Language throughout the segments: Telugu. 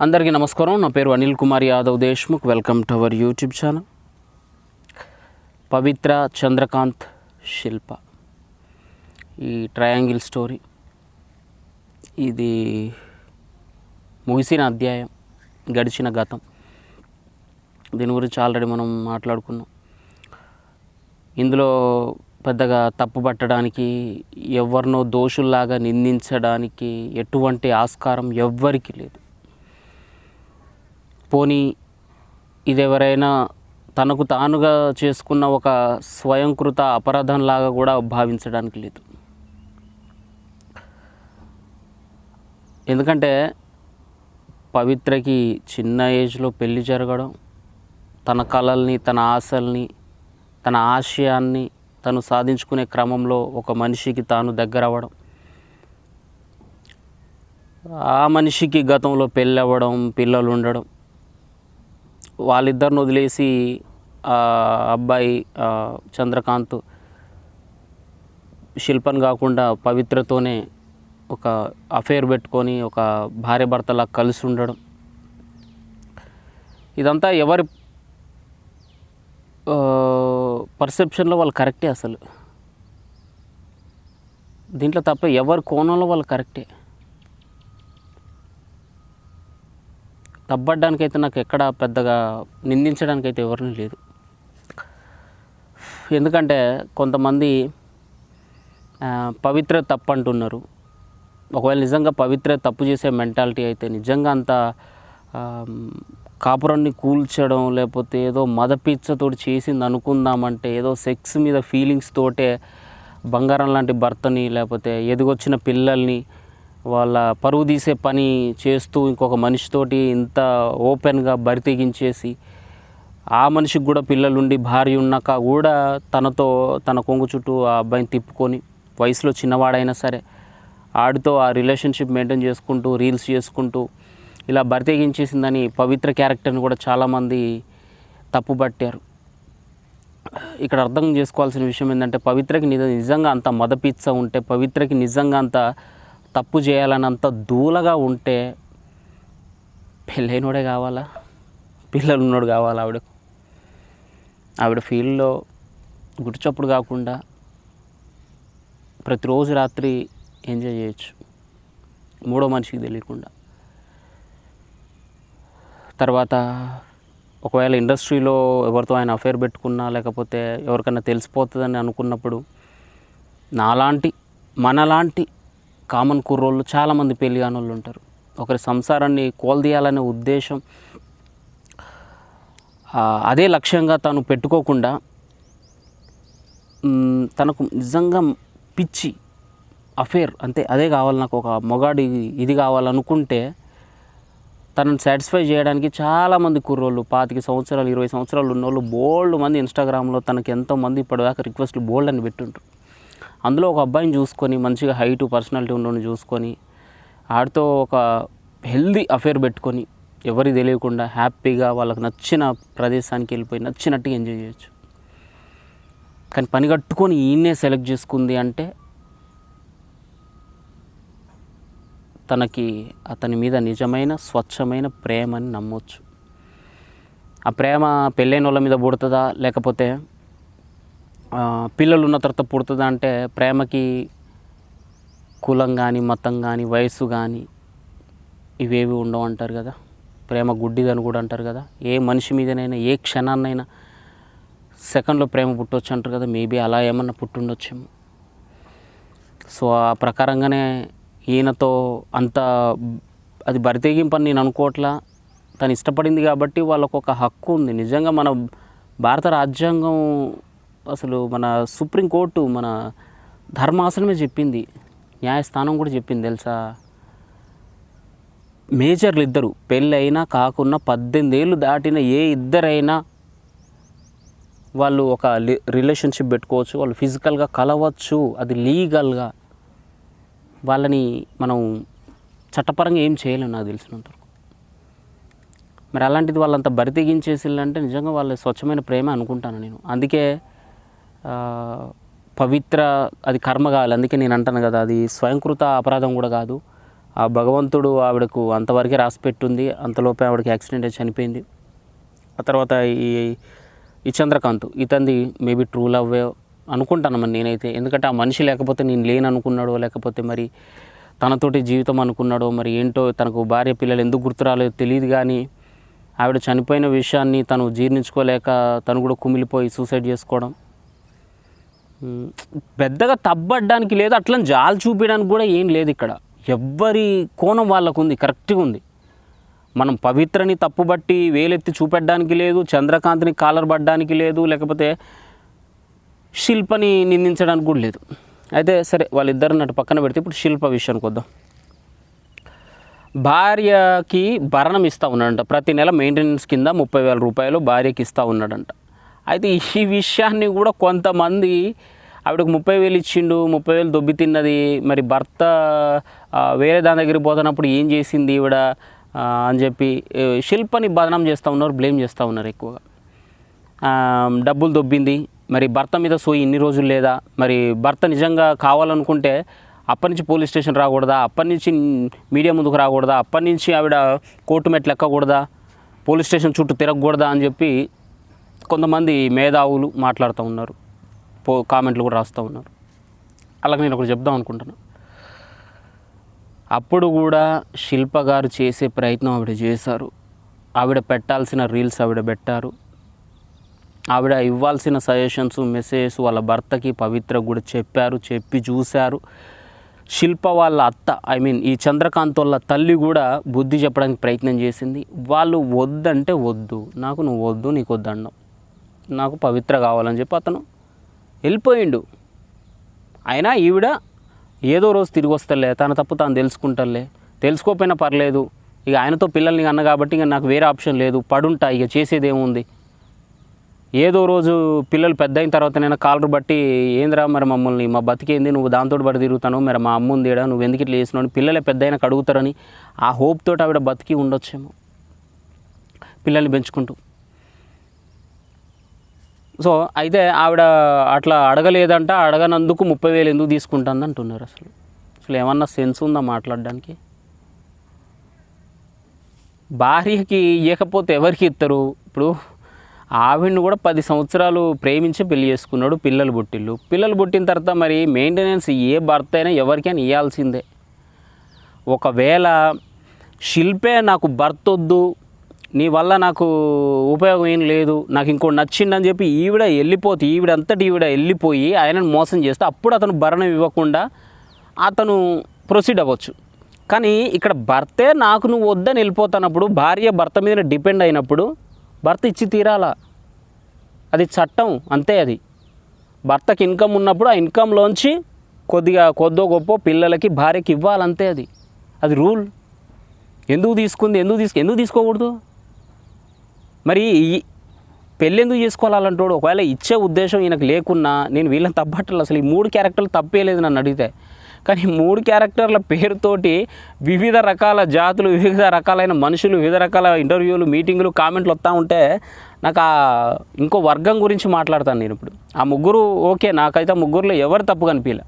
అందరికీ నమస్కారం. నా పేరు Anil Kumar Yadav Deshmukh. Welcome to our YouTube channel. Pavitra Chandrakanth Shilpa. ఈ ట్రయాంగిల్ స్టోరీ. ఇది ముగిసిన అధ్యాయం గడిచిన గతం. దీని గురించి ఆల్రెడీ మనం మాట్లాడుకున్నాం. ఇందులో పెద్దగా తప్పు పట్టడానికి ఎవరినో దోషుల్లాగా నిందించడానికి ఎటువంటి ఆస్కారం ఎవ్వరికీ లేదు. పోనీ ఇది ఎవరైనా తనకు తానుగా చేసుకున్న ఒక స్వయంకృత అపరాధంలాగా కూడా భావించడానికి లేదు. ఎందుకంటే పవిత్రకి చిన్న ఏజ్లో పెళ్ళి జరగడం తన కళల్ని తన ఆశల్ని తన ఆశయాన్ని తను సాధించుకునే క్రమంలో ఒక మనిషికి తాను దగ్గర అవ్వడం ఆ మనిషికి గతంలో పెళ్ళి అవ్వడం పిల్లలు ఉండడం వాళ్ళిద్దరిని వదిలేసి అబ్బాయి చంద్రకాంత్ శిల్పన్ కాకుండా పవిత్రతోనే ఒక అఫేర్ పెట్టుకొని ఒక భార్య భర్తలా కలిసి ఉండడం. ఇదంతా ఎవరి పర్సెప్షన్లో వాళ్ళు కరెక్టే అసలు? దీంట్లో తప్ప ఎవరి కోణంలో వాళ్ళు కరెక్టే తప్పడానికైతే నాకు ఎక్కడ పెద్దగా నిందించడానికైతే ఎవరిని లేదు. ఎందుకంటే కొంతమంది పవిత్ర తప్పు అంటున్నారు. ఒకవేళ నిజంగా పవిత్ర తప్పు చేసే మెంటాలిటీ అయితే నిజంగా అంత కాపురాన్ని కూల్చడం లేకపోతే ఏదో మదపిచ్చతోటి చేసింది అనుకుందామంటే ఏదో సెక్స్ మీద ఫీలింగ్స్ తోటే బంగారం లాంటి భర్తని లేకపోతే ఎదిగొచ్చిన పిల్లల్ని వాళ్ళ పరువు తీసే పని చేస్తూ ఇంకొక మనిషితోటి ఇంత ఓపెన్గా బరితెగించేసి ఆ మనిషికి కూడా పిల్లలుండి భార్య ఉన్నాక కూడా తనతో తన కొంగు చుట్టూ ఆ అబ్బాయిని తిప్పుకొని వయసులో చిన్నవాడైనా సరే ఆడితో ఆ రిలేషన్షిప్ మెయింటైన్ చేసుకుంటూ రీల్స్ చేసుకుంటూ ఇలా బరితెగించేసిందని పవిత్ర క్యారెక్టర్ని కూడా చాలామంది తప్పుపట్టారు ఇక్కడ అర్థం చేసుకోవాల్సిన విషయం ఏంటంటే పవిత్రకి నిజంగా అంత మదపిచ్చ ఉంటే పవిత్రకి నిజంగా అంత తప్పు చేయాలన్నంత దూలగా ఉంటే పెళ్ళైనోడే కావాలా? పిల్లలు ఉన్నోడు కావాలా ఆవిడకు ఆవిడ ఫీల్డ్లో గుడిచప్పుడు కాకుండా ప్రతిరోజు రాత్రి ఎంజాయ్ చేయొచ్చు. మూడో మనిషికి తెలియకుండా. తర్వాత ఒకవేళ ఇండస్ట్రీలో ఎవరితో ఆయన అఫేర్ పెట్టుకున్నా లేకపోతే ఎవరికైనా తెలిసిపోతుందని అనుకున్నప్పుడు నాలాంటి మనలాంటి కామన్ కుర్రోళ్ళు చాలామంది పెళ్ళి కాని వాళ్ళు ఉంటారు. ఒకరి సంసారాన్ని కోల్దీయాలనే ఉద్దేశం అదే లక్ష్యంగా తను పెట్టుకోకుండా తనకు నిజంగా పిచ్చి అఫేర్ అంతే అదే కావాలి నాకు ఒక మొగాడి ఇది కావాలనుకుంటే తనను సాటిస్ఫై చేయడానికి చాలామంది కుర్రోళ్ళు పాతిక సంవత్సరాలు ఇరవై సంవత్సరాలు ఉన్నోళ్ళు బోల్డ్ మంది ఇన్స్టాగ్రామ్లో తనకి ఎంతోమంది ఇప్పటిదాకా రిక్వెస్ట్లు బోల్డ్ అని పెట్టుంటారు అందులో ఒక అబ్బాయిని చూసుకొని మంచిగా హైట్ పర్సనాలిటీ ఉన్నోని చూసుకొని ఆడితో ఒక హెల్దీ అఫేర్ పెట్టుకొని ఎవరికి తెలియకుండా హ్యాపీగా వాళ్ళకి నచ్చిన ప్రదేశానికి వెళ్ళిపోయి నచ్చినట్టుగా ఎంజాయ్ చేయొచ్చు. కానీ పని కట్టుకొని ఈయన్నే సెలెక్ట్ చేసుకుంది అంటే తనకి అతని మీద నిజమైన స్వచ్ఛమైన ప్రేమని నమ్మొచ్చు. ఆ ప్రేమ పెళ్ళైన వాళ్ళ మీద పుడుతుందా? లేకపోతే పిల్లలు ఉన్న తర్వాత పుడుతుంది అంటే ప్రేమకి కులం కానీ మతం కానీ వయస్సు కానీ ఇవేవి ఉండవు అంటారు కదా. ప్రేమ గుడ్డిదని కూడా అంటారు కదా. ఏ మనిషి మీదనైనా ఏ క్షణాన్నైనా సెకండ్లో ప్రేమ పుట్టవచ్చు అంటారు కదా. మేబీ అలా ఏమన్నా పుట్టుండొచ్చేమో. సో ఆ ప్రకారంగానే ఈయనతో అంత అది బరితెగింపని నేను అనుకోవట్లా. తను ఇష్టపడింది కాబట్టి వాళ్ళకు ఒక హక్కు ఉంది. నిజంగా మన భారత రాజ్యాంగం అసలు మన సుప్రీంకోర్టు మన ధర్మాసనమే చెప్పింది. న్యాయస్థానం కూడా చెప్పింది తెలుసా? మేజర్లు ఇద్దరు పెళ్ళైనా కాకున్నా పద్దెనిమిది ఏళ్ళు దాటిన ఏ ఇద్దరైనా వాళ్ళు ఒక రిలేషన్షిప్ పెట్టుకోవచ్చు వాళ్ళు ఫిజికల్గా కలవచ్చు అది లీగల్గా. వాళ్ళని మనం చట్టపరంగా ఏం చేయలేము నాకు తెలిసినంత వరకు మరి అలాంటిది వాళ్ళంత బరి తెగించేసిల్లంటే నిజంగా వాళ్ళ స్వచ్ఛమైన ప్రేమ అనుకుంటాను నేను. అందుకే పవిత్ర అది కర్మ కావాలి అందుకే నేను అంటాను కదా అది స్వయంకృత అపరాధం కూడా కాదు. ఆ భగవంతుడు ఆవిడకు అంతవరకే రాసి పెట్టుంది. అంతలోపే ఆవిడకి యాక్సిడెంట్ అయి చనిపోయింది. ఆ తర్వాత ఈ ఈ చంద్రకాంత్ ఇతంది మేబీ ట్రూ లవ్ అనుకుంటాను మరి నేనైతే. ఎందుకంటే ఆ మనిషి లేకపోతే నేను లేను అనుకున్నాడో లేకపోతే మరి తనతోటి జీవితం అనుకున్నాడో మరి ఏంటో తనకు భార్య పిల్లలు ఎందుకు గుర్తురాలో తెలియదు కానీ ఆవిడ చనిపోయిన విషయాన్ని తను జీర్ణించుకోలేక తను కూడా కుమిలిపోయి సూసైడ్ చేసుకోవడం. పెద్దగా తబ్బడ్డానికి లేదు అట్లా జాలు చూపించడానికి కూడా ఏం లేదు ఇక్కడ. ఎవ్వరి కోణం వాళ్ళకు ఉంది కరెక్ట్గా ఉంది. మనం పవిత్రని తప్పుబట్టి వేలెత్తి చూపెట్టడానికి లేదు చంద్రకాంత్ని కాలర్ పడ్డానికి లేదు లేకపోతే శిల్పని నిందించడానికి కూడా లేదు. అయితే సరే వాళ్ళిద్దరిని అటు పక్కన పెడితే ఇప్పుడు శిల్ప విషయానికి వద్దాం. భార్యకి భరణం ఇస్తూ ఉన్నాడంట. ప్రతి నెల మెయింటెనెన్స్ కింద ముప్పై వేల రూపాయలు భార్యకి ఇస్తూ ఉన్నాడంట. అయితే ఈ విషయాన్ని కూడా కొంతమంది ఆవిడకు ముప్పై వేలు ఇచ్చిండు ముప్పై వేలు దొబ్బి తిన్నది. మరి భర్త వేరే దాని దగ్గరికి పోతున్నప్పుడు ఏం చేసింది ఈవిడ? అని చెప్పి శిల్పని బదనం చేస్తూ ఉన్నారు బ్లేమ్ చేస్తూ ఉన్నారు ఎక్కువగా. డబ్బులు దొబ్బింది. మరి భర్త మీద సోయి ఇన్ని రోజులు లేదా? మరి భర్త నిజంగా కావాలనుకుంటే అప్పటి నుంచి పోలీస్ స్టేషన్ రాకూడదా? అప్పటి నుంచి మీడియా ముందుకు రాకూడదా? అప్పటి నుంచి ఆవిడ కోర్టు మెట్లు ఎక్కకూడదా? పోలీస్ స్టేషన్ చుట్టూ తిరగకూడదా? అని చెప్పి కొంతమంది మేధావులు మాట్లాడుతూ ఉన్నారు. పో కామెంట్లు కూడా రాస్తూ ఉన్నారు. అలాగే నేను ఒకటి చెప్దాం అనుకుంటున్నాను అప్పుడు కూడా శిల్ప గారు చేసే ప్రయత్నం ఆవిడ చేశారు. ఆవిడ పెట్టాల్సిన రీల్స్ ఆవిడ పెట్టారు. ఆవిడ ఇవ్వాల్సిన సజెషన్స్ మెసేజెస్ వాళ్ళ భర్తకి పవిత్ర కూడా చెప్పారు చెప్పి చూశారు. శిల్ప వాళ్ళ అత్త ఐ మీన్ ఈ చంద్రకాంత్ వాళ్ళ తల్లి కూడా బుద్ధి చెప్పడానికి ప్రయత్నం చేసింది. వాళ్ళు వద్దంటే వద్దు. నాకు నువ్వు వద్దు నీకు వద్దన్నావు నాకు పవిత్ర కావాలని చెప్పి అతను వెళ్ళిపోయిండు. అయినా ఈవిడ ఏదో రోజు తిరిగి వస్తలే తన తప్పు తాను తెలుసుకుంటలే. తెలుసుకోకపోయినా పర్లేదు ఇక ఆయనతో పిల్లల్ని అన్న కాబట్టి ఇక నాకు వేరే ఆప్షన్ లేదు పడుంటా ఇక చేసేది ఏముంది ఏదో రోజు పిల్లలు పెద్ద అయిన తర్వాత నేను కాలర్ బట్టి ఏందిరా మరి మమ్మల్ని మా బతికేంది నువ్వు దాంతో బట్టి తిరుగుతాను మరి మా అమ్మ ఉంది నువ్వు ఎందుకు ఇట్లా చేసినావు పిల్లలే పెద్ద అయినా అడుగుతారని ఆ హోప్ తోటి ఆవిడ బతికి ఉండొచ్చేమో. పిల్లల్ని పెంచుకుంటూ. సో అయితే ఆవిడ అట్లా అడగలేదంట అడగనందుకు ముప్పై వేలు ఎందుకు తీసుకుంటుంది అంటున్నారు అసలు. అసలు ఏమన్నా సెన్స్ ఉందా మాట్లాడడానికి? భార్యకి ఇవ్వకపోతే ఎవరికి ఇస్తారు ఇప్పుడు ఆవిడని కూడా పది సంవత్సరాలు ప్రేమించి పెళ్ళి చేసుకున్నాడు పిల్లలు పుట్టిళ్ళు పిల్లలు పుట్టిన తర్వాత మరి మెయింటెనెన్స్ ఏ భర్త అయినా ఎవరికైనా ఇవ్వాల్సిందే ఒకవేళ శిల్పే నాకు భర్త వద్దు నీ వల్ల నాకు ఉపయోగం ఏం లేదు నాకు ఇంకోటి నచ్చిందని చెప్పి ఈవిడ వెళ్ళిపోతే ఈవిడ అంతటి ఈవిడ వెళ్ళిపోయి ఆయనను మోసం చేస్తే అప్పుడు అతను భరణం ఇవ్వకుండా అతను ప్రొసీడ్ అవ్వచ్చు. కానీ ఇక్కడ భర్తే నాకు నువ్వు వద్దని వెళ్ళిపోతున్నప్పుడు భార్య భర్త మీద డిపెండ్ అయినప్పుడు భర్త ఇచ్చి తీరాలా? అది చట్టం అంతే అది. భర్తకి ఇన్కమ్ ఉన్నప్పుడు ఆ ఇన్కంలోంచి కొద్దిగా కొద్దో గొప్ప పిల్లలకి భార్యకి ఇవ్వాలంతే అది. అది రూల్ ఎందుకు తీసుకుంది ఎందుకు తీసుకు ఎందుకు తీసుకోకూడదు? మరి ఈ చేసుకోవాలంటాడు? ఒకవేళ ఇచ్చే ఉద్దేశం ఈయనకు లేకున్నా నేను వీళ్ళని తప్పట్లేదు. అసలు ఈ మూడు క్యారెక్టర్లు తప్పేలేదు నన్ను అడిగితే. కానీ మూడు క్యారెక్టర్ల పేరుతోటి వివిధ రకాల జాతులు వివిధ రకాలైన మనుషులు వివిధ రకాల ఇంటర్వ్యూలు మీటింగులు కామెంట్లు వస్తూ ఉంటే నాకు ఆ ఇంకో వర్గం గురించి మాట్లాడతాను నేను ఇప్పుడు. ఆ ముగ్గురు ఓకే నాకైతే ఆ ముగ్గురులో ఎవరు తప్పు కనిపించలే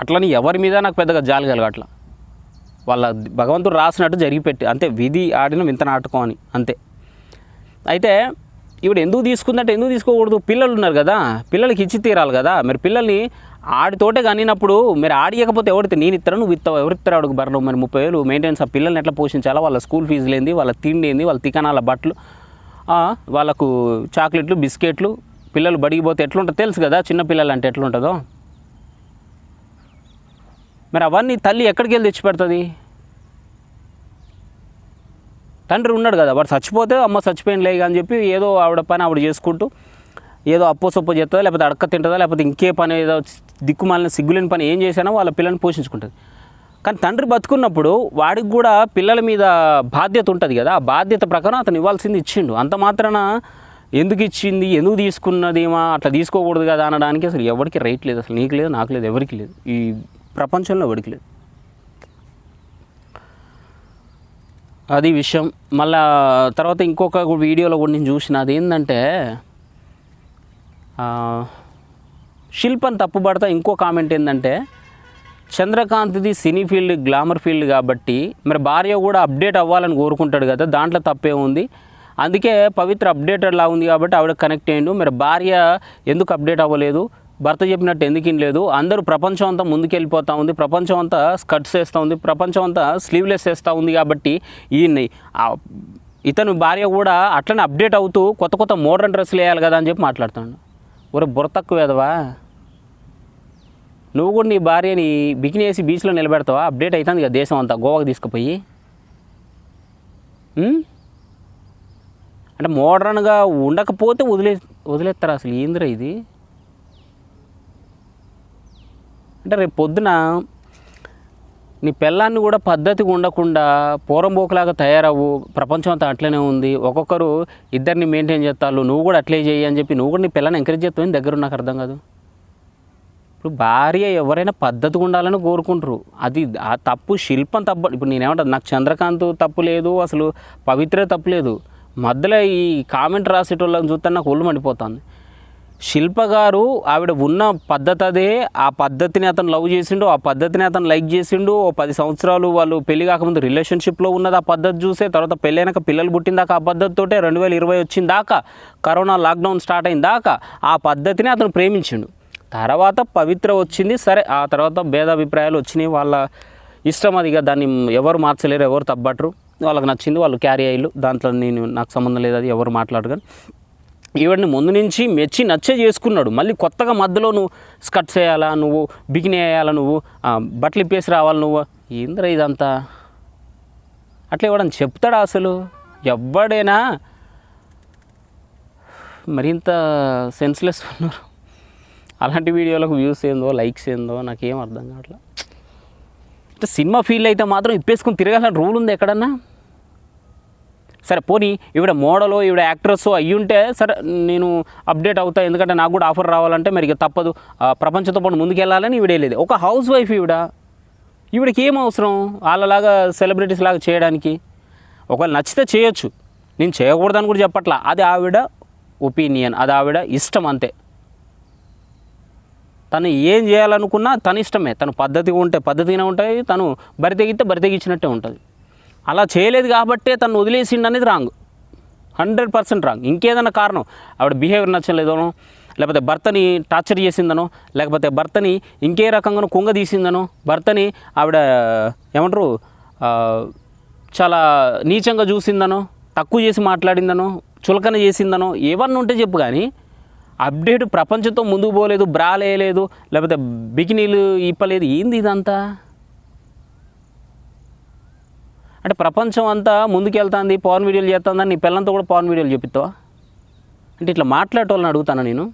అట్లని ఎవరి మీద నాకు పెద్దగా జాలి కలగట్లా. వాళ్ళ భగవంతుడు రాసినట్టు జరిగిపెట్టి అంతే విధి ఆడిన వింత నాటకం అని అంతే. అయితే ఇప్పుడు ఎందుకు తీసుకుందంటే ఎందుకు తీసుకోకూడదు? పిల్లలు ఉన్నారు కదా. పిల్లలకి ఇచ్చి తీరాలి కదా. మరి పిల్లల్ని ఆడితోటే కానినప్పుడు మరి ఆడియకపోతే ఎవరితే నేను ఇస్తాను నువ్వు ఇస్తావు ఎవరు ఇస్తారు అడుగు మరి ముప్పై వేలు మెయింటెనెన్స్ ఆ పిల్లల్ని ఎట్లా పోషించాలా? వాళ్ళ స్కూల్ ఫీజులు ఏంది వాళ్ళ తిండి ఏంది వాళ్ళ తికనాల బట్టలు వాళ్ళకు చాక్లెట్లు బిస్కెట్లు పిల్లలు బడికి పోతే ఎట్లుంటుందో తెలుసు కదా. చిన్న పిల్లలు అంటే ఎట్లుంటుందో. మరి అవన్నీ తల్లి ఎక్కడికి వెళ్ళి తెచ్చి పెడుతుంది? తండ్రి ఉన్నాడు కదా వాడు చచ్చిపోతే అమ్మ చచ్చిపోయిన లేక అని చెప్పి ఏదో ఆవిడ పని ఆవిడ చేసుకుంటూ ఏదో అప్పో సొప్పో చేస్తుందా లేకపోతే అడక్క తింటుందా లేకపోతే ఇంకే పని ఏదో దిక్కుమాలిన సిగ్గులేని పని ఏం చేసినా వాళ్ళ పిల్లల్ని పోషించుకుంటుంది. కానీ తండ్రి బతుకున్నప్పుడు వాడికి కూడా పిల్లల మీద బాధ్యత ఉంటుంది కదా ఆ బాధ్యత ప్రకారం అతను ఇవ్వాల్సింది ఇచ్చిండు. అంత మాత్రాన ఎందుకు ఇచ్చింది ఎందుకు తీసుకున్నదేమా అట్లా తీసుకోకూడదు కదా అనడానికి అసలు ఎవరికి రైట్ లేదు అసలు నీకు లేదు నాకు లేదు ఎవరికి లేదు. ఈ ప్రపంచంలో ఎవరికి లేదు. అది విషయం. మళ్ళా తర్వాత ఇంకొక వీడియోలో కూడా నేను చూసిన అది ఏంటంటే శిల్పం తప్పుబడతా ఇంకో కామెంట్ ఏంటంటే చంద్రకాంత్ది సినీ ఫీల్డ్ గ్లామర్ ఫీల్డ్ కాబట్టి మరి భార్య కూడా అప్డేట్ అవ్వాలని కోరుకుంటాడు కదా దాంట్లో తప్పే ఉంది. అందుకే పవిత్ర అప్డేటెడ్ లా ఉంది కాబట్టి ఆవిడ కనెక్ట్ అయ్యిండు. మరి భార్య ఎందుకు అప్డేట్ అవ్వలేదు? భర్త చెప్పినట్టు ఎందుకు లేదు అందరూ ప్రపంచం అంతా ముందుకెళ్ళిపోతూ ఉంది. ప్రపంచం అంతా స్కర్ట్స్ వేస్తూ ఉంది. ప్రపంచం అంతా స్లీవ్లెస్ వేస్తూ ఉంది కాబట్టి ఈయన్ని. ఇతను భార్య కూడా అట్లనే అప్డేట్ అవుతూ కొత్త కొత్త మోడర్న్ డ్రెస్సులు వేయాలి కదా అని చెప్పి మాట్లాడుతాడు. ఒరే బుర్ర తక్కువ వేదవా? నువ్వు కూడా నీ భార్యని బికిని వేసి బీచ్లో నిలబెడతావా? అప్డేట్ అవుతుంది కదా దేశం అంతా. గోవాకి తీసుకుపోయి. అంటే మోడర్న్గా ఉండకపోతే వదిలే వదిలేస్తారు అసలు? ఏందిరా ఇది? అంటే రేపు పొద్దున నీ పిల్లాన్ని కూడా పద్ధతిగా ఉండకుండా పూరంబోకులాగా తయారవు ప్రపంచం అంతా అట్లనే ఉంది. ఒక్కొక్కరు ఇద్దరిని మెయింటైన్ చేస్తారు నువ్వు కూడా అట్లే చేయి అని చెప్పి నువ్వు కూడా నీ పిల్లని ఎంకరేజ్ చేస్తావు? దగ్గర నాకు అర్థం కాదు. ఇప్పుడు భార్య ఎవరైనా పద్ధతిగా ఉండాలని కోరుకుంటారు అది ఆ తప్పు శిల్పం తప్పు ఇప్పుడు నేనేమంటాను నాకు చంద్రకాంత్ తప్పు లేదు అసలు పవిత్ర తప్పు లేదు. మధ్యలో ఈ కామెంట్ రాసేటోళ్ళని చూస్తే నాకు ఒళ్ళు మండిపోతుంది. శిల్ప గారు ఆవిడ ఉన్న పద్ధతి అదే. ఆ పద్ధతిని అతను లవ్ చేసిండు ఆ పద్ధతిని అతను లైక్ చేసిండు. ఓ పది సంవత్సరాలు వాళ్ళు పెళ్ళి కాకముందు రిలేషన్షిప్లో ఉన్నది ఆ పద్ధతి చూసే తర్వాత పెళ్ళైనాక పిల్లలు పుట్టిందాక ఆ పద్ధతితోటే రెండు వేల ఇరవై వచ్చిన దాకా కరోనా లాక్డౌన్ స్టార్ట్ అయిన దాకా ఆ పద్ధతిని అతను ప్రేమించిండు. తర్వాత పవిత్ర వచ్చింది. సరే ఆ తర్వాత భేదాభిప్రాయాలు వచ్చినాయి. వాళ్ళ ఇష్టం అది ఇక దాన్ని ఎవరు మార్చలేరు ఎవరు తప్పట్రు. వాళ్ళకి నచ్చింది వాళ్ళు క్యారీ అయ్యారు దాంట్లో నేను నాకు సంబంధం లేదు అది ఎవరు మాట్లాడరు కానీ. ఈవిడని ముందు నుంచి మెచ్చి నచ్చే చేసుకున్నాడు. మళ్ళీ కొత్తగా మధ్యలో నువ్వు స్కట్స్ వేయాలా నువ్వు బిగిన్ వేయాలా నువ్వు బట్టలు ఇప్పేసి రావాలి నువ్వు? ఏందిరా ఇదంతా? అట్లా ఇవ్వడం చెప్తాడా అసలు? ఎవ్వడైనా మరింత సెన్స్లెస్ ఉన్నారు. అలాంటి వీడియోలకు వ్యూస్ ఏందో లైక్స్ ఏందో నాకేం అర్థం కావట్లా. అంటే సినిమా ఫీల్ అయితే మాత్రం ఇప్పేసుకుని తిరగాలని రూల్ ఉంది ఎక్కడన్నా? సరే పోనీ ఈవిడ మోడలో ఈవిడ యాక్ట్రెస్ అయ్యి ఉంటే సరే నేను అప్డేట్ అవుతా. ఎందుకంటే నాకు కూడా ఆఫర్ రావాలంటే మరి తప్పదు. ఆ, ప్రపంచంతో పాటు ముందుకెళ్ళాలని ఈవిడే లేదు. ఒక హౌస్ వైఫ్ ఈవిడ. ఈవిడకి ఏం అవసరం? వాళ్ళలాగా సెలబ్రిటీస్ లాగా చేయడానికి. ఒకవేళ నచ్చితే చేయొచ్చు. నేను చేయకూడదని కూడా చెప్పట్లా. అది ఆవిడ ఒపీనియన్. అది ఆవిడ ఇష్టం అంతే. తను ఏం చేయాలనుకున్నా తన ఇష్టమే. తను పద్ధతిగా ఉంటే పద్ధతిగానే ఉంటుంది తను బరి తెగితే బరి తెగించినట్టే ఉంటుంది. అలా చేయలేదు కాబట్టే తను వదిలేసిండు అనేది రాంగ్ హండ్రెడ్ పర్సెంట్ రాంగ్ ఇంకేదైనా కారణం? ఆవిడ బిహేవియర్ నచ్చలేదనో లేకపోతే భర్తని టార్చర్ చేసిందనో లేకపోతే భర్తని ఇంకే రకంగానో కుంగ తీసిందనో భర్తని ఆవిడ ఏమంటారు చాలా నీచంగా చూసిందనో తక్కువ చేసి మాట్లాడిందనో చులకన చేసిందనో ఏమన్నా ఉంటే చెప్పు కానీ అప్డేట్ ప్రపంచంతో ముందుకు పోలేదు బ్రా లేయలేదు లేకపోతే బికినీలు ఇప్పలేదు. ఏంది ఇదంతా? అంటే ప్రపంచం అంతా ముందుకెళ్తుంది పవన్ వీడియోలు చేస్తుందని నీ పిల్లలతో కూడా పవన్ వీడియోలు చెప్పిస్తావా అంటే ఇట్లా మాట్లాడేటోళ్ళని అడుగుతాను నేను?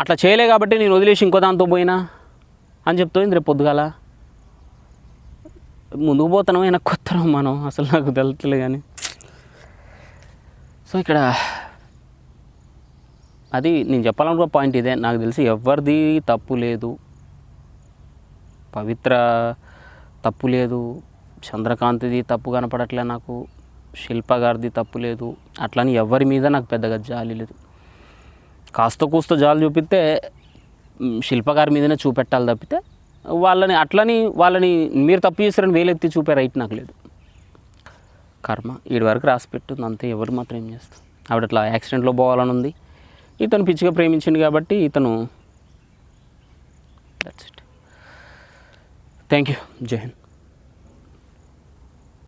అట్లా చేయలే కాబట్టి నేను వదిలేసి ఇంకో దాంతో పోయినా అని చెప్తుంది రేపు పొద్దుగాల? ముందుకు పోతాను వెనక్కి కొత్త మనం అసలు నాకు తెలుస్తలే కానీ. సో ఇక్కడ అది నేను చెప్పాలనుకున్న పాయింట్ ఇదే. నాకు తెలిసి ఎవరిది తప్పు లేదు. పవిత్ర తప్పు లేదు. చంద్రకాంత్ది తప్పు కనపడట్లే నాకు శిల్ప గారిది తప్పు లేదు. అట్లని ఎవరి మీద నాకు పెద్దగా జాలి లేదు. కాస్త కూస్త జాలి చూపిస్తే శిల్పగారి శిల్ప గారి మీదనే చూపెట్టాలి తప్పితే వాళ్ళని అట్లని వాళ్ళని మీరు తప్పు చేశారని వేలెత్తి చూపే రైట్ నాకు లేదు. కర్మ వీడి వరకు రాసి పెట్టుంది. అంతే ఎవరు మాత్రం ఏం చేస్తారు? ఆవిడ అట్లా యాక్సిడెంట్లో పోవాలని ఉంది. ఇతను పిచ్చిగా ప్రేమించింది కాబట్టి ఇతను దట్స్ ఇట్ థ్యాంక్ యూ జై హింద్.